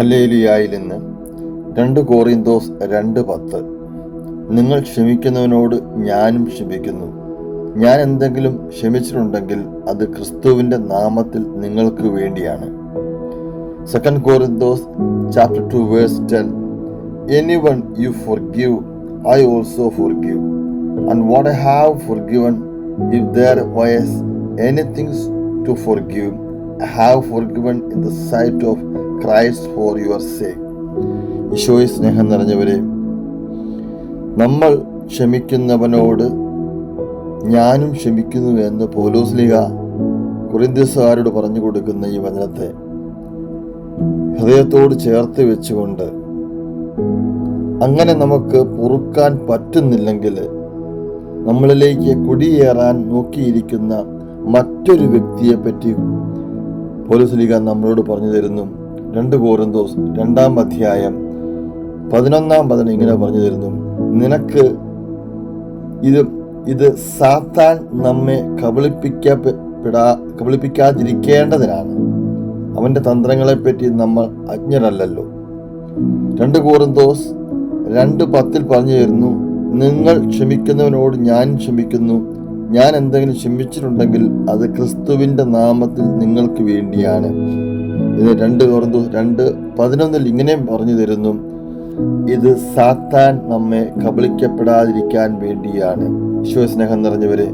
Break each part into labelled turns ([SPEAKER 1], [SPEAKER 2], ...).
[SPEAKER 1] ഹല്ലേലിയായിൽ നിന്ന് രണ്ട് കോറിന്തോസ് രണ്ട് പത്ത്. നിങ്ങൾ ക്ഷമിക്കുന്നവനോട് ഞാനും ക്ഷമിക്കുന്നു. ഞാൻ എന്തെങ്കിലും ക്ഷമിച്ചിട്ടുണ്ടെങ്കിൽ അത് ക്രിസ്തുവിന്റെ നാമത്തിൽ നിങ്ങൾക്ക് വേണ്ടിയാണ്. Second കോറിന്തോസ് chapter two verse ten anyone you forgive I also forgive and what I have forgiven if there was anythings to forgive I have forgiven in the sight of Christ for your sake ഈശോയെ സ്നേഹം നിറഞ്ഞവരെ നമ്മൾ ക്ഷമിക്കുന്നവനോട് ഞാനും ക്ഷമിക്കുന്നു എന്ന് പോലോസ്ലിക കുറിന്ത്യസുകാരോട് പറഞ്ഞു കൊടുക്കുന്ന ഈ വചനത്തെ ഹൃദയത്തോട് ചേർത്ത് വെച്ചുകൊണ്ട് അങ്ങനെ നമുക്ക് പൊറുക്കാൻ പറ്റുന്നില്ലെങ്കിൽ നമ്മളിലേക്ക് കുടിയേറാൻ നോക്കിയിരിക്കുന്ന മറ്റൊരു വ്യക്തിയെപ്പറ്റി പോലീസ് ലീഗ നമ്മളോട് പറഞ്ഞു തരുന്നു. രണ്ട് കോറിന്തോസ് രണ്ടാം അധ്യായം പതിനൊന്നാം പതിന് ഇങ്ങനെ പറഞ്ഞു തരുന്നു. നിനക്ക് ഇത് ഇത് സാത്താൻ നമ്മെ കബളിപ്പിക്കപ്പെടാ കബളിപ്പിക്കാതിരിക്കേണ്ടതിനാണ്. അവന്റെ തന്ത്രങ്ങളെപ്പറ്റി നമ്മൾ അജ്ഞരല്ലല്ലോ. രണ്ട് കോറിന്തോസ് രണ്ട് പത്തിൽ പറഞ്ഞു തരുന്നു നിങ്ങൾ ക്ഷമിക്കുന്നവനോട് ഞാൻ ക്ഷമിക്കുന്നു. ഞാൻ എന്തെങ്കിലും ക്ഷമിച്ചിട്ടുണ്ടെങ്കിൽ അത് ക്രിസ്തുവിന്റെ നാമത്തിൽ നിങ്ങൾക്ക് വേണ്ടിയാണ്. ഇത് രണ്ട് കോറിന്തോസ് രണ്ട് പതിനൊന്നിൽ ഇങ്ങനെയും പറഞ്ഞു തരുന്നു. ഇത് സാത്താൻ നമ്മെ കബളിക്കപ്പെടാതിരിക്കാൻ വേണ്ടിയാണ്. വിശ്വസ്നേഹം നിറഞ്ഞവരെ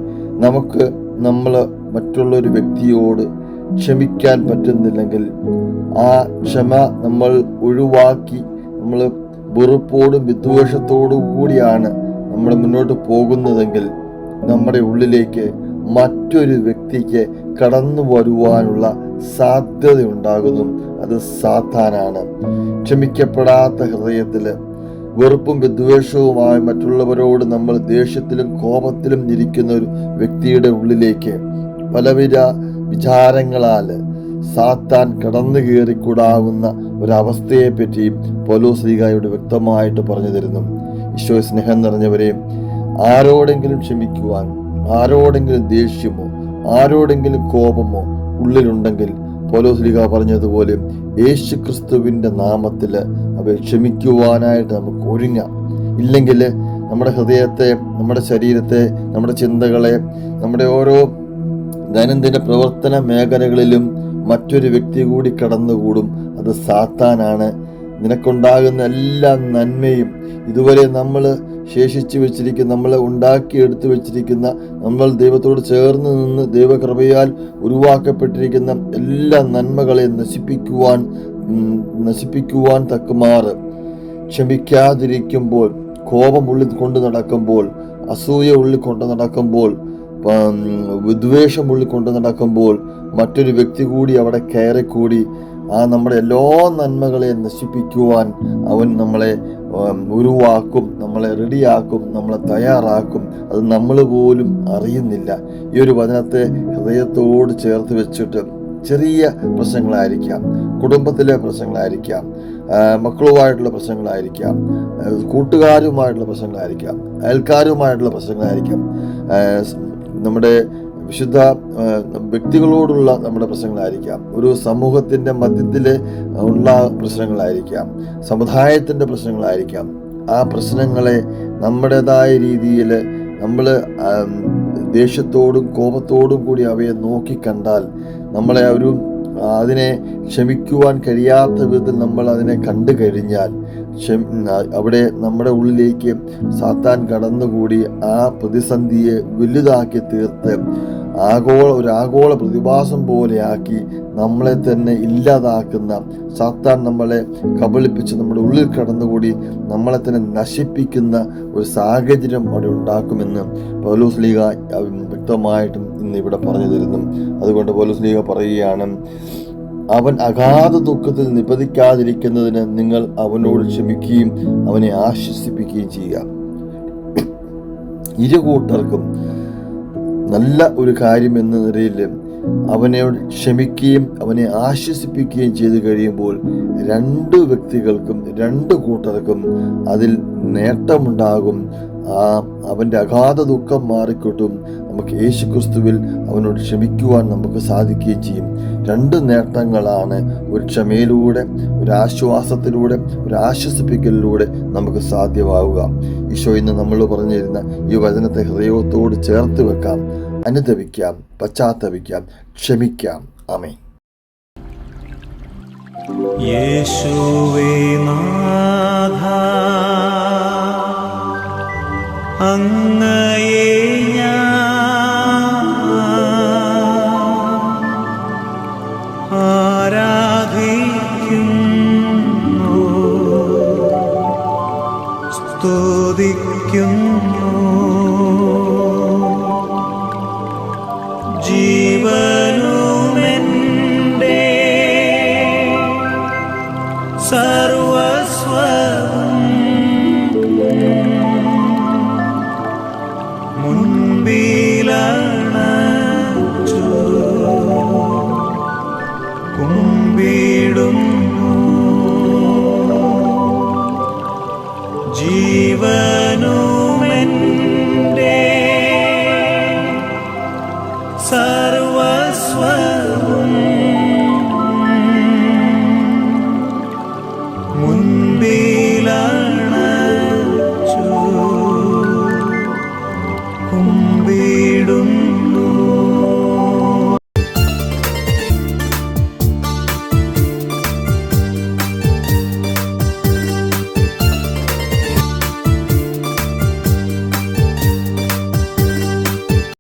[SPEAKER 1] നമുക്ക് നമ്മൾ മറ്റുള്ള ഒരു വ്യക്തിയോട് ക്ഷമിക്കാൻ പറ്റുന്നില്ലെങ്കിൽ ആ ക്ഷമ നമ്മൾ ഒഴിവാക്കി നമ്മൾ വെറുപ്പോടും വിദ്വേഷത്തോടും കൂടിയാണ് നമ്മൾ മുന്നോട്ട് പോകുന്നതെങ്കിൽ നമ്മുടെ ഉള്ളിലേക്ക് മറ്റൊരു വ്യക്തിക്ക് കടന്നു വരുവാനുള്ള സാധ്യതയുണ്ടാകുന്നു. അത് സാത്താനാണ്. ക്ഷമിക്കപ്പെടാത്ത ഹൃദയത്തിൽ വെറുപ്പും വിദ്വേഷവുമായി മറ്റുള്ളവരോട് നമ്മൾ ദേഷ്യത്തിലും കോപത്തിലും ഇരിക്കുന്ന ഒരു വ്യക്തിയുടെ ഉള്ളിലേക്ക് പലവിധ വിചാരങ്ങളാൽ സാത്താൻ കടന്നു കയറിക്കൂടാവുന്ന ഒരവസ്ഥയെ പറ്റി പൊലോസ്ലീഗായോട് വ്യക്തമായിട്ട് പറഞ്ഞു തരുന്നു. ഈശോ സ്നേഹം നിറഞ്ഞവരെ ആരോടെങ്കിലും ക്ഷമിക്കുവാൻ ആരോടെങ്കിലും ദേഷ്യമോ ആരോടെങ്കിലും കോപമോ ഉള്ളിലുണ്ടെങ്കിൽ പോലോസ്ലിക പറഞ്ഞതുപോലെ യേശു ക്രിസ്തുവിന്റെ നാമത്തിൽ അവയെ ക്ഷമിക്കുവാനായിട്ട് നമുക്ക് ഒരുങ്ങാം. ഇല്ലെങ്കിൽ നമ്മുടെ ഹൃദയത്തെ നമ്മുടെ ശരീരത്തെ നമ്മുടെ ചിന്തകളെ നമ്മുടെ ഓരോ ദൈനംദിന പ്രവർത്തന മേഖലകളിലും മറ്റൊരു വ്യക്തി കൂടി കടന്നുകൂടും. അത് സാത്താനാണ്. നിനക്കുണ്ടാകുന്ന എല്ലാ നന്മയും ഇതുവരെ നമ്മൾ ശേഷിച്ചു വെച്ചിരിക്കുന്ന നമ്മൾ ഉണ്ടാക്കിയെടുത്തു വെച്ചിരിക്കുന്ന നമ്മൾ ദൈവത്തോട് ചേർന്ന് നിന്ന് ദൈവകൃപയാൽ ഉരുവാക്കപ്പെട്ടിരിക്കുന്ന എല്ലാ നന്മകളെ നശിപ്പിക്കുവാൻ നശിപ്പിക്കുവാൻ തക്കുമാറ് ക്ഷമിക്കാതിരിക്കുമ്പോൾ കോപം ഉള്ളിൽ കൊണ്ട് നടക്കുമ്പോൾ അസൂയ ഉള്ളിൽ കൊണ്ട് നടക്കുമ്പോൾ വിദ്വേഷം ഉള്ളിൽ കൊണ്ട് നടക്കുമ്പോൾ മറ്റൊരു വ്യക്തി കൂടി അവിടെ കയറിക്കൂടി ആ നമ്മുടെ എല്ലാ നന്മകളെ നശിപ്പിക്കുവാൻ അവൻ നമ്മളെ ഉരുവാക്കും നമ്മളെ റെഡിയാക്കും നമ്മളെ തയ്യാറാക്കും. അത് നമ്മൾ പോലും അറിയുന്നില്ല. ഈ ഒരു വചനത്തെ ഹൃദയത്തോട് ചേർത്ത് വെച്ചിട്ട് ചെറിയ പ്രശ്നങ്ങളായിരിക്കാം. കുടുംബത്തിലെ പ്രശ്നങ്ങളായിരിക്കാം. മക്കളുമായിട്ടുള്ള പ്രശ്നങ്ങളായിരിക്കാം. കൂട്ടുകാരുമായിട്ടുള്ള പ്രശ്നങ്ങളായിരിക്കാം. അയൽക്കാരുമായിട്ടുള്ള പ്രശ്നങ്ങളായിരിക്കാം. നമ്മുടെ വിശുദ്ധ വ്യക്തികളോടുള്ള നമ്മുടെ പ്രശ്നങ്ങളായിരിക്കാം. ഒരു സമൂഹത്തിന്റെ മധ്യത്തിൽ ഉള്ള പ്രശ്നങ്ങളായിരിക്കാം. സമുദായത്തിന്റെ പ്രശ്നങ്ങളായിരിക്കാം. ആ പ്രശ്നങ്ങളെ നമ്മുടേതായ രീതിയിൽ നമ്മൾ ദേഷ്യത്തോടും കോപത്തോടും കൂടി അവയെ നോക്കിക്കണ്ടാൽ നമ്മളെ ഒരു അതിനെ ക്ഷമിക്കുവാൻ കഴിയാത്ത വിധത്തിൽ നമ്മൾ അതിനെ കണ്ടു കഴിഞ്ഞാൽ അവിടെ നമ്മുടെ ഉള്ളിലേക്ക് സാത്താൻ കടന്നുകൂടി ആ പ്രതിസന്ധിയെ വലുതാക്കി തീർത്ത് ആഗോള ഒരു ആഗോള പ്രതിഭാസം പോലെയാക്കി നമ്മളെ തന്നെ ഇല്ലാതാക്കുന്ന സാത്താൻ നമ്മളെ കബളിപ്പിച്ച് നമ്മുടെ ഉള്ളിൽ കടന്നുകൂടി നമ്മളെ തന്നെ നശിപ്പിക്കുന്ന ഒരു സാഹചര്യം അവിടെ ഉണ്ടാക്കുമെന്ന് പൗലൂസ് ലീഗ വ്യക്തമായിട്ടും ഇന്ന് ഇവിടെ പറഞ്ഞു തരുന്നു. അതുകൊണ്ട് പൗലൂസ് ലീഗ പറയുകയാണ് അവൻ അഗാധ ദുഃഖത്തിൽ നിപതിക്കാതിരിക്കുന്നതിന് നിങ്ങൾ അവനോട് ക്ഷമിക്കുകയും അവനെ ആശ്വസിപ്പിക്കുകയും ചെയ്യുക. ഇരു കൂട്ടർക്കും നല്ല ഒരു കാര്യം എന്ന നിലയിൽ അവനെ ക്ഷമിക്കുകയും അവനെ ആശ്വസിപ്പിക്കുകയും ചെയ്തു കഴിയുമ്പോൾ രണ്ട് വ്യക്തികൾക്കും രണ്ട് കൂട്ടർക്കും അതിൽ നേട്ടമുണ്ടാകും. ആ അവന്റെ അഗാധ ദുഃഖം മാറിക്കിട്ടും. നമുക്ക് യേശുക്രിസ്തുവിൽ അവനോട് ക്ഷമിക്കുവാൻ നമുക്ക് സാധിക്കുകയും ചെയ്യും. രണ്ട് നേട്ടങ്ങളാണ് ഒരു ക്ഷമയിലൂടെ ഒരു ആശ്വാസത്തിലൂടെ ഒരു ആശ്വസിപ്പിക്കലിലൂടെ നമുക്ക് സാധ്യമാവുക. ഈശോ ഇന്ന് നമ്മൾ പറഞ്ഞിരുന്ന ഈ വചനത്തെ ഹൃദയത്തോട് ചേർത്ത് വെക്കാം അനുദവിക്കാം പശ്ചാത്തപിക്കാം ക്ഷമിക്കാം. അമേ
[SPEAKER 2] യേശുവേ നാഥ അങ്ങയെ സ്തുതിക്കുന്നു